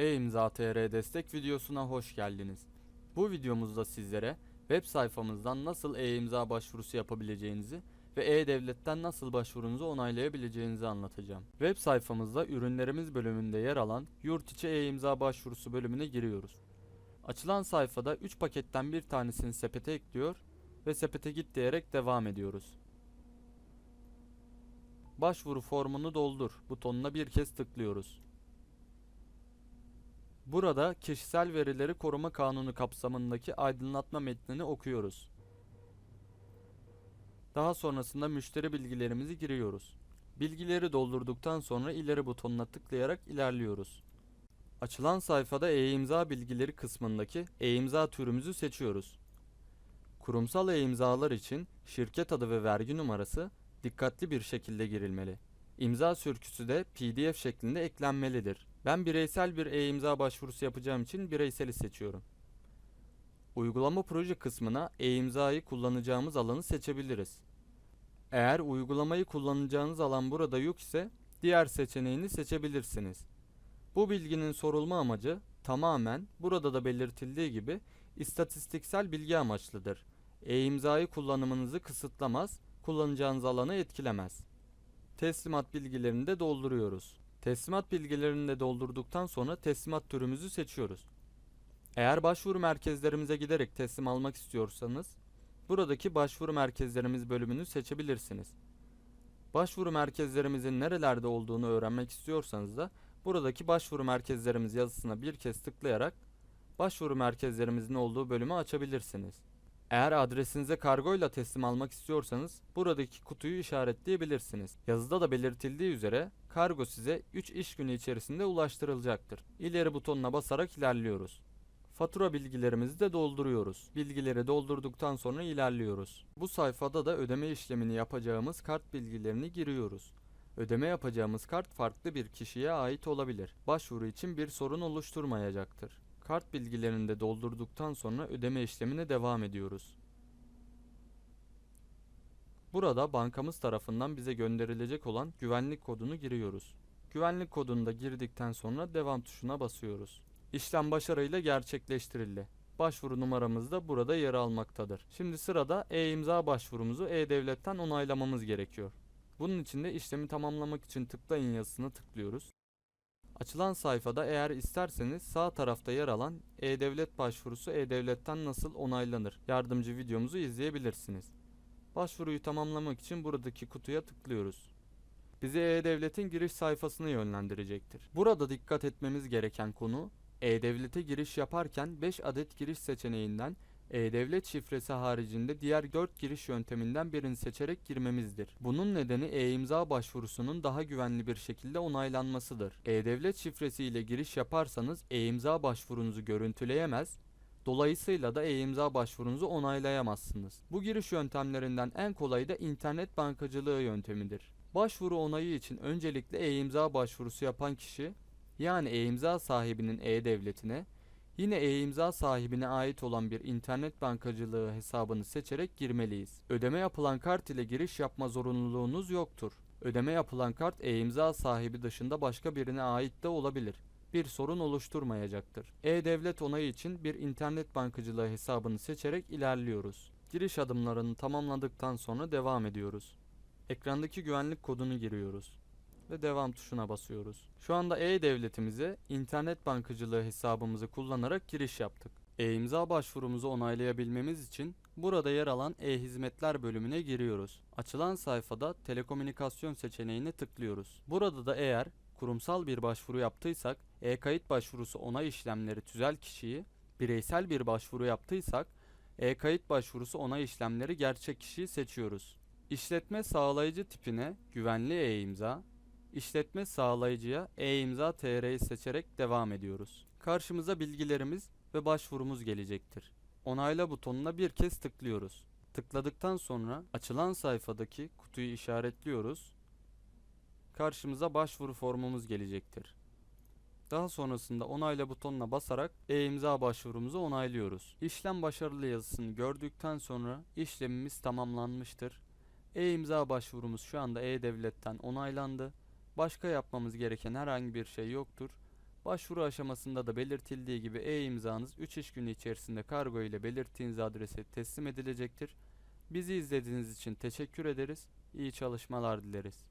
E-İmza TR destek videosuna hoş geldiniz. Bu videomuzda sizlere web sayfamızdan nasıl e-imza başvurusu yapabileceğinizi ve e-devletten nasıl başvurunuzu onaylayabileceğinizi anlatacağım. Web sayfamızda ürünlerimiz bölümünde yer alan yurt içi e-imza başvurusu bölümüne giriyoruz. Açılan sayfada 3 paketten bir tanesini sepete ekliyor ve sepete git diyerek devam ediyoruz. Başvuru formunu doldur butonuna bir kez tıklıyoruz. Burada kişisel verileri koruma kanunu kapsamındaki aydınlatma metnini okuyoruz. Daha sonrasında müşteri bilgilerimizi giriyoruz. Bilgileri doldurduktan sonra ileri butonuna tıklayarak ilerliyoruz. Açılan sayfada e-imza bilgileri kısmındaki e-imza türümüzü seçiyoruz. Kurumsal e-imzalar için şirket adı ve vergi numarası dikkatli bir şekilde girilmeli. İmza sürküsü de PDF şeklinde eklenmelidir. Ben bireysel bir e-imza başvurusu yapacağım için bireyseli seçiyorum. Uygulama proje kısmına e-imzayı kullanacağımız alanı seçebiliriz. Eğer uygulamayı kullanacağınız alan burada yok ise diğer seçeneğini seçebilirsiniz. Bu bilginin sorulma amacı tamamen burada da belirtildiği gibi istatistiksel bilgi amaçlıdır. E-imzayı kullanımınızı kısıtlamaz, kullanacağınız alanı etkilemez. Teslimat bilgilerini de dolduruyoruz. Teslimat bilgilerini de doldurduktan sonra teslimat türümüzü seçiyoruz. Eğer başvuru merkezlerimize giderek teslim almak istiyorsanız, buradaki başvuru merkezlerimiz bölümünü seçebilirsiniz. Başvuru merkezlerimizin nerelerde olduğunu öğrenmek istiyorsanız da buradaki başvuru merkezlerimiz yazısına bir kez tıklayarak başvuru merkezlerimizin olduğu bölümü açabilirsiniz. Eğer adresinize kargoyla teslim almak istiyorsanız buradaki kutuyu işaretleyebilirsiniz. Yazıda da belirtildiği üzere kargo size 3 iş günü içerisinde ulaştırılacaktır. İleri butonuna basarak ilerliyoruz. Fatura bilgilerimizi de dolduruyoruz. Bilgileri doldurduktan sonra ilerliyoruz. Bu sayfada da ödeme işlemini yapacağımız kart bilgilerini giriyoruz. Ödeme yapacağımız kart farklı bir kişiye ait olabilir. Başvuru için bir sorun oluşturmayacaktır. Kart bilgilerini de doldurduktan sonra ödeme işlemine devam ediyoruz. Burada bankamız tarafından bize gönderilecek olan güvenlik kodunu giriyoruz. Güvenlik kodunu da girdikten sonra devam tuşuna basıyoruz. İşlem başarıyla gerçekleştirildi. Başvuru numaramız da burada yer almaktadır. Şimdi sırada e-imza başvurumuzu e-devletten onaylamamız gerekiyor. Bunun için de işlemi tamamlamak için tıklayın yazısına tıklıyoruz. Açılan sayfada eğer isterseniz sağ tarafta yer alan e-devlet başvurusu e-devletten nasıl onaylanır yardımcı videomuzu izleyebilirsiniz. Başvuruyu tamamlamak için buradaki kutuya tıklıyoruz. Bizi e-devletin giriş sayfasına yönlendirecektir. Burada dikkat etmemiz gereken konu e-devlete giriş yaparken 5 adet giriş seçeneğinden e-devlet şifresi haricinde diğer 4 giriş yönteminden birini seçerek girmemizdir. Bunun nedeni e-imza başvurusunun daha güvenli bir şekilde onaylanmasıdır. E-devlet şifresi ile giriş yaparsanız e-imza başvurunuzu görüntüleyemez, dolayısıyla da e-imza başvurunuzu onaylayamazsınız. Bu giriş yöntemlerinden en kolayı da internet bankacılığı yöntemidir. Başvuru onayı için öncelikle e-imza başvurusu yapan kişi yani e-imza sahibinin e-devletine Yine e-imza sahibine ait olan bir internet bankacılığı hesabını seçerek girmeliyiz. Ödeme yapılan kart ile giriş yapma zorunluluğunuz yoktur. Ödeme yapılan kart e-imza sahibi dışında başka birine ait de olabilir. Bir sorun oluşturmayacaktır. E-devlet onayı için bir internet bankacılığı hesabını seçerek ilerliyoruz. Giriş adımlarını tamamladıktan sonra devam ediyoruz. Ekrandaki güvenlik kodunu giriyoruz ve devam tuşuna basıyoruz. Şu anda e-devletimize internet bankacılığı hesabımızı kullanarak giriş yaptık. E-imza başvurumuzu onaylayabilmemiz için burada yer alan e-hizmetler bölümüne giriyoruz. Açılan sayfada telekomünikasyon seçeneğine tıklıyoruz. Burada da eğer kurumsal bir başvuru yaptıysak e-kayıt başvurusu onay işlemleri tüzel kişiyi, bireysel bir başvuru yaptıysak e-kayıt başvurusu onay işlemleri gerçek kişiyi seçiyoruz. İşletme sağlayıcı tipine güvenli e-imza, İşletme sağlayıcıya e-imza TR'yi seçerek devam ediyoruz. Karşımıza bilgilerimiz ve başvurumuz gelecektir. Onayla butonuna bir kez tıklıyoruz. Tıkladıktan sonra açılan sayfadaki kutuyu işaretliyoruz. Karşımıza başvuru formumuz gelecektir. Daha sonrasında onayla butonuna basarak e-imza başvurumuzu onaylıyoruz. İşlem başarılı yazısını gördükten sonra işlemimiz tamamlanmıştır. E-imza başvurumuz şu anda E-Devlet'ten onaylandı. Başka yapmamız gereken herhangi bir şey yoktur. Başvuru aşamasında da belirtildiği gibi e-imzanız 3 iş günü içerisinde kargo ile belirttiğiniz adrese teslim edilecektir. Bizi izlediğiniz için teşekkür ederiz. İyi çalışmalar dileriz.